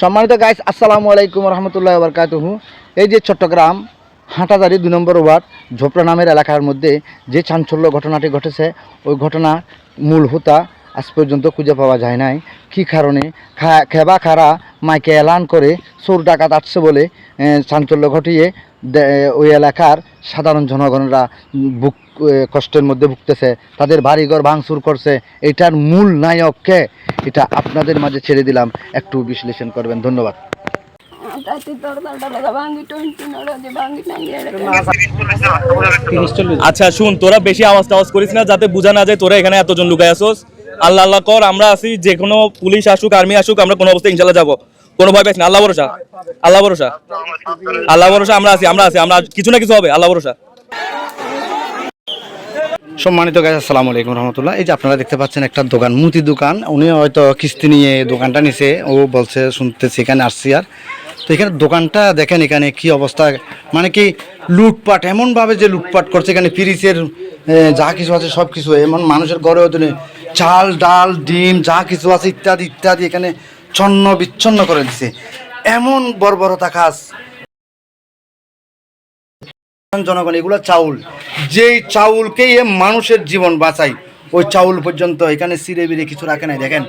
সম্মানিত গাইস আসসালামু আলাইকুম রহমতুল্লাহ বরকাতহু। এই যে চট্টগ্রাম হাঁটাদারি দুই নম্বর ওয়ার্ড, ঝোপড়া নামের এলাকার মধ্যে যে চাঞ্চল্য ঘটনাটি ঘটেছে, ওই ঘটনা মূল হোতা আজ পর্যন্ত খুঁজে পাওয়া যায় নাই। কি কারণে খেবা খারা মাইকে এলান করে চোর ডাকাত আসছে বলে চাঞ্চল্য ঘটিয়ে ওই এলাকার সাধারণ জনগণরা বুক কষ্টের মধ্যে ভুগতেছে, তাদের বাড়িঘর ভাঙচুর করছে, এটার মূল নায়ককে এটা আপনাদের মাঝে ছেড়ে দিলাম। একটু বিশ্লেষণ করবেন, ধন্যবাদ। আচ্ছা শুন, তোরা বেশি আওয়াজ টাওয়াজ করিস না, যাতে বোঝা না যায় তোরা এখানে এতজন লুকাই আসোস আল্লাহ আল্লাহ কর, আমরা আছি যে কোনো পুলিশ আসুক, আর্মি আসুক, আমরা কোনো অবস্থায় ইনশাল্লাহ যাব। কোনো ভয় পাইস না, আল্লাহ ভরসা আল্লাহ ভরসা আল্লাহ ভরসা, আমরা আছি আমরা আছি, আমরা কিছু না কিছু হবে, আল্লাহ ভরসা। সম্মানিত গাছ আসসালামু আলাইকুম রহমতুল্লাহ। এই যে আপনারা দেখতে পাচ্ছেন একটা দোকান, মুদি দোকান। উনি হয়তো কিস্তি নিয়ে দোকানটা নিছে, ও বলছে, শুনতেছি, এখানে আসছি আর। তো এখানে দোকানটা দেখেন এখানে কি অবস্থা। মানে কি লুটপাট, এমনভাবে যে লুটপাট করছে, এখানে পিরিচের যা কিছু আছে, সব কিছু। এমন মানুষের দিনে চাল, ডাল, ডিম, যা কিছু আছে, ইত্যাদি ইত্যাদি এখানে ছন্ন বিচ্ছন্ন করে দিছে। এমন বর্বরতা কাজ। জনগণ, এগুলো চাউল। যেই চাউলকে মানুষের জীবন বাঁচাই ওই চাউল পর্যন্ত এখানে সিরে বিরে কিছু রাখে নাই, দেখেন।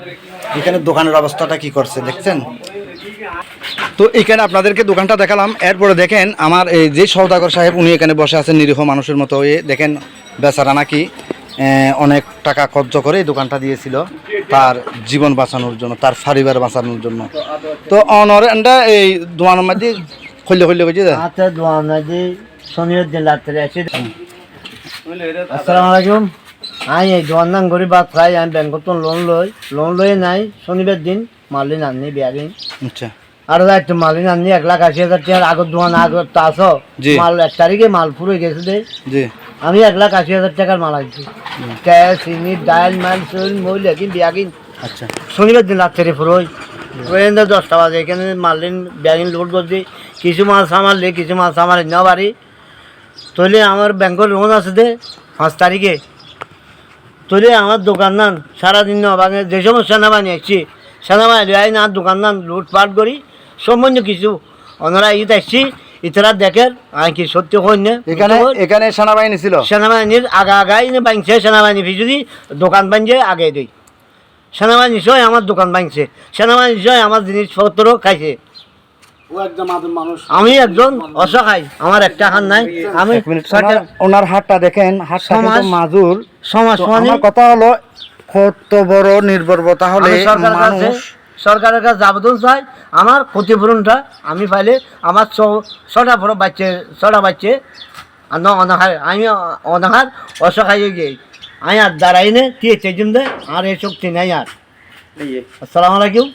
এখানে দোকানের অবস্থাটা কি করছে, দেখছেন? তো এখানে আপনাদেরকে দোকানটা দেখালাম। এরপরে দেখেন, আমার এই যে সৌদাগর সাহেব, উনি এখানে বসে আছেন নিরীহ মানুষের মতো। হয়ে দেখেন বেচারা নাকি অনেক টাকা খরচ করে এই দোকানটা দিয়েছিল তার জীবন বাঁচানোর জন্য তার পরিবার বাঁচানোর জন্য। তো অনর এই দোয়ানোর মধ্যে খুললে খুললে বুঝে শনিবার দিন রাত্রে আসসালামু আলাইকুম। আমি এই দোয়ার নাম বাদ খাই আমি ব্যাংকত লোন লই লোন লই নাই শনিবার দিন মালিন আননি বিয়ারিন আচ্ছা। আর একটু মালিন আননি এক লাখ আশি হাজার টাকার আগত দোয়ান আগত তো আসো মাল এক তারিখে মাল পুরো গেছে দে। আমি এক লাখ আশি হাজার টাকার মাল আনছি। তেল চিনি ডাল মাল চুল আচ্ছা। শনিবার দিন রাত্রে ফুরোই ট্রেন দশটা বাজে এখানে মারলেন ব্যাগিন লোড করছি। কিছু মাল সামারলে কিছু মাল সামার না বাড়ি। তৈলে আমার ব্যাংকের লোন আছে দে পাঁচ তারিখে। তৈলে আমার দোকান নান সারাদিন না বাঙে যে সময় সেনাবাহিনী আসছি সেনাবাহিনী আই না দোকান নান লুটপাট করি। সম্বন্ধে কিছু ওনারা ইত আসছি ইতারা দেখেন আমি কি সত্যি কই না এখানে এখানে সেনাবাহিনী ছিল। সেনাবাহিনীর আগা আগাই নে বাংছে সেনাবাহিনী ভিজুরি দোকান বাঞ্জে আগে দেই। সেনাবাহিনী সহ আমার দোকান বাংছে সেনাবাহিনী সহ আমার জিনিসপত্র খাইছে। আমি একজন অসহায় আমার একটা হাত নাই। আমি ওনার- হাতটা দেখেন সমাজ- মাজুর। সমাজ তো কথা হলো কত বড় নির্ভরতা হলে মানুষ সরকারের কাছে আবেদন চাই আমার ক্ষতিপূরণটা আমি পাইলে আমার ছটা বড় বাচ্চা ছটা বাচ্চা না অনাহার আমি অনাহার অসহায় গিয়ে আমি আর দাঁড়াই নে কে চেজিম দে আর এই শক্তি নাই আর। আসসালামু আলাইকুম।